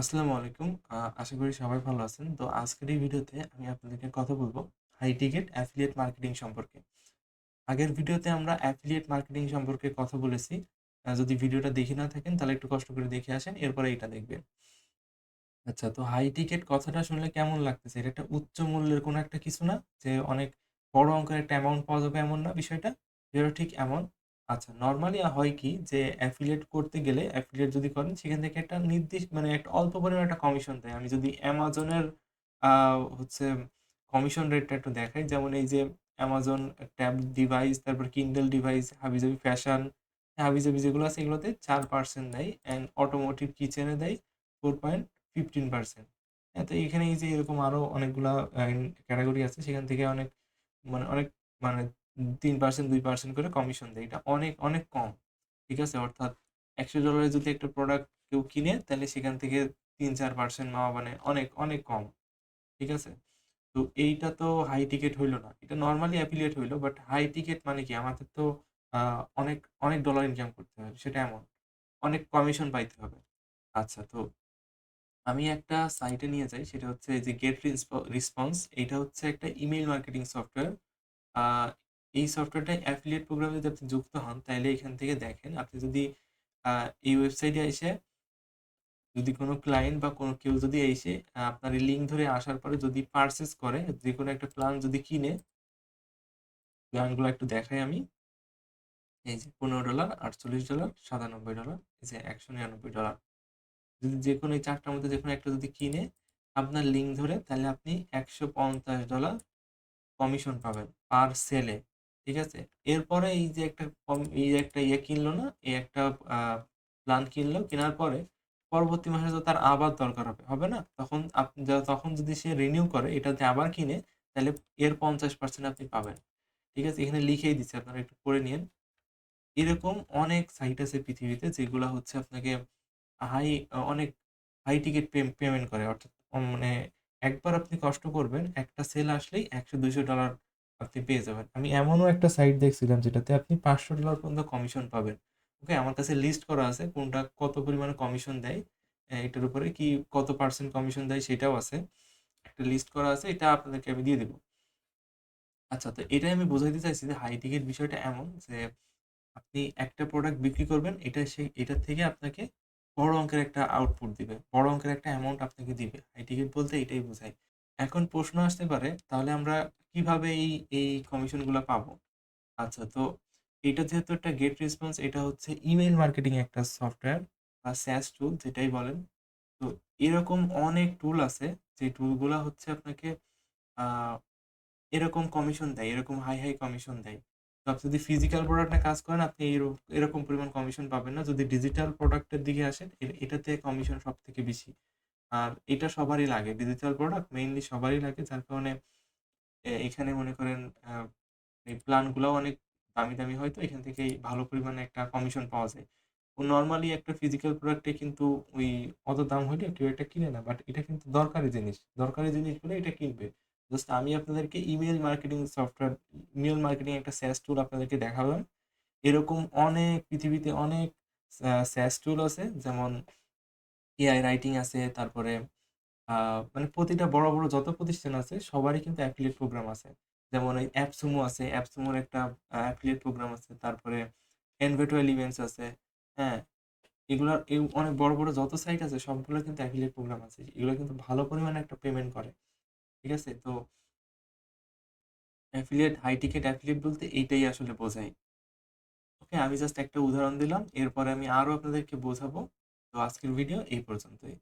আসসালামু আলাইকুম। আশা করি সবাই ভালো আছেন। তো আজকের এই ভিডিওতে আমি আপনাদেরকে কথা বলব হাই টিকেট অ্যাফিলিয়েট মার্কেটিং সম্পর্কে। আগের ভিডিওতে আমরা অ্যাফিলিয়েট মার্কেটিং সম্পর্কে কথা বলেছি। যদি ভিডিওটা দেখে না থাকেন, তাহলে একটু কষ্ট করে দেখে আসেন। এরপরে এটা দেখবেন। আচ্ছা তো হাই টিকেট কথাটা শুনলে কেমন লাগতেছে? এটা একটা উচ্চ মূল্যের কোনো একটা কিছু না? যে অনেক বড় অঙ্কের একটা অ্যামাউন্ট পাওয়া যাবে এমন না বিষয়টা? বিষয়টা ঠিক এমন। আচ্ছা নর্মালি হয় কি যে অ্যাফিলিয়েট করতে গেলে অ্যাফিলিয়েট যদি করেন সেখান থেকে একটা নির্দিষ্ট মানে একটা অল্প পরিমাণে একটা কমিশন দেয়। আমি যদি Amazon-এর হচ্ছে কমিশন রেটটা একটু দেখাই। যেমন এই যে অ্যামাজন ট্যাব ডিভাইস, তারপর কিন্ডেল ডিভাইস, হাবিজাবি ফ্যাশন, হাবিজাবি যেগুলো আছে এগুলোতে চার পার্সেন্ট দেয় অ্যান্ড অটোমোটিভ কিচেনে দেয় 4.15% হ্যাঁ, তো এখানে এই যে এরকম আরও অনেকগুলা ক্যাটাগরি আছে সেখান থেকে অনেক মানে অনেক মানে 3% 2% করে কমিশন দেয়। এটা অনেক, অনেক কম। ঠিক আছে? অর্থাৎ $100 এ যদি একটা প্রোডাক্ট কেউ কিনে তাহলে সেখান থেকে ৩-৪% নেওয়া মানে অনেক, অনেক কম। ঠিক আছে? তো এইটা তো হাই টিকেট হইল না। এটা নরমালি অ্যাফিলিয়েট হইল। বাট হাই টিকেট মানে কি? আমাদের তো অনেক, অনেক ডলার ইনকাম করতে হবে। সেটা এমন। অনেক কমিশন পাইতে হবে। আচ্ছা তো আমি একটা সাইটে নিয়ে যাই। সেটা হচ্ছে যে গেট রিসপ রেসপন্স এইটা হচ্ছে একটা ইমেইল মার্কেটিং সফটওয়্যার। এই সফটওয়্যারটায় অ্যাফিলিয়েট প্রোগ্রামে যদি আপনি যুক্ত হন তাহলে এখান থেকে দেখেন আপনি যদি এই ওয়েবসাইটে এসে যদি কোনো ক্লায়েন্ট বা কোনো কেউ যদি এসে আপনার এই লিঙ্ক ধরে আসার পরে যদি পারচেজ করে, যেকোনো একটা প্ল্যান যদি কিনে প্ল্যানগুলো একটু দেখাই আমি। এই যে $15, $48, $97, এই যে $199 যদি যেকোনো এই ৪ টার মধ্যে যেকোনো একটা যদি কিনে আপনার লিঙ্ক ধরে তাহলে আপনি $150 কমিশন পাবেন পার সেলে। ঠিক আছে? এরপরে এই যে একটা কম এই যে একটা ইয়ে কিনলো না? এই একটা প্ল্যান কিনলো, কেনার পরে পরবর্তী মাসে তো তার আবার দরকার হবে। হবে না? তখন আপনি তখন যদি সে রিনিউ করে এটাতে আবার কিনে তাহলে এর 50% আপনি পাবেন। ঠিক আছে? এখানে লিখেই দিচ্ছি আপনারা একটু পড়ে নিন এরকম অনেক সাইট আছে পৃথিবীতে যেগুলা হচ্ছে আপনাকে হাই অনেক হাই টিকিট পেমেন্ট করে। অর্থাৎ মানে একবার আপনি কষ্ট করবেন, একটা সেল আসলেই $100-200 আপনি পেয়ে যাবেন। আমি এমনও একটা সাইট দেখছিলাম যেটাতে আপনি $500 পর্যন্ত কমিশন পাবেন। ওকে? আমার কাছে লিস্ট করা আছে কোনটা কত পরিমাণে কমিশন দেয়। এটার উপরে কি কত পার্সেন্ট কমিশন দেয় সেটাও আছে। একটা লিস্ট করা আছে, এটা আপনাদেরকে আমি দিয়ে দেবো আচ্ছা তো এটাই আমি বোঝাইতে চাইছি যে হাই টিকেট বিষয়টা এমন যে আপনি একটা প্রোডাক্ট বিক্রি করবেন, এটা সে এটার থেকে আপনাকে বড় অঙ্কের একটা আউটপুট দিবে। বড় অঙ্কের একটা অ্যামাউন্ট আপনাকে দিবে। হাই টিকেট বলতে এটাই বোঝায়। এখন প্রশ্ন আসতে পারে, তাহলে আমরা কীভাবে এই, এই কমিশনগুলা পাবো? আচ্ছা তো এটা যেহেতু একটা গেট রেসপন্স এটা হচ্ছে ইমেইল মার্কেটিং একটা সফটওয়্যার বা স্যাস টুল যেটাই বলেন। তো এরকম অনেক টুল আছে যে টুলগুলো হচ্ছে আপনাকে এরকম কমিশন দেয়। এরকম হাই, হাই কমিশন দেয়। তো আপনি যদি ফিজিক্যাল প্রোডাক্ট কাজ করেন আপনি এর এরকম পরিমাণ কমিশন পাবেন না। যদি ডিজিটাল প্রোডাক্টের দিকে আসেন এটাতে কমিশন সব থেকে বেশি। আর এটা সবারই লাগে। ডিজিটাল প্রোডাক্ট মেইনলি সবারই লাগে। যার কারণে এখানে মনে করেন এই প্ল্যানগুলাও অনেক দামি, দামি হয় তো এখান থেকেই ভালো পরিমাণে একটা কমিশন পাওয়া যায়। ও নরমালি একটা ফিজিক্যাল প্রোডাক্টে কিন্তু ওই অত দাম হলে কেউ এটা কিনে না। বাট এটা কিন্তু দরকারি জিনিস। দরকারি জিনিস বলে এটা কিনবে। জাস্ট আমি আপনাদেরকে email marketing software email marketing একটা SaaS টুল আপনাদেরকে দেখালাম। এরকম অনেক পৃথিবীতে অনেক সা SaaS টুল আছে যেমন এআই রাইটিং আছে, তারপরে মানে প্রতিটা বড়, বড় যত প্রতিষ্ঠান আছে সবারই কিন্তু অ্যাফিলিয়েট প্রোগ্রাম আছে। যেমন ওই অ্যাপসুমো আছে, অ্যাপসুমোর একটা অ্যাফিলিয়েট প্রোগ্রাম আছে। তারপরে এনভেটো এলিমেন্টস আছে। হ্যাঁ? এগুলার এই অনেক বড়, বড় যত সাইট আছে সবগুলো কিন্তু অ্যাফিলিয়েট প্রোগ্রাম আছে। এগুলো কিন্তু ভালো পরিমাণে একটা পেমেন্ট করে। ঠিক আছে? তো অ্যাফিলিয়েট হাই টিকেট অ্যাফিলিয়েট বলতে এইটাই আসলে বোঝায়। ওকে? আমি জাস্ট একটা উদাহরণ দিলাম। এরপরে আমি আরও আপনাদেরকে বোঝাবো। তো আজকের ভিডিও এই পর্যন্তই।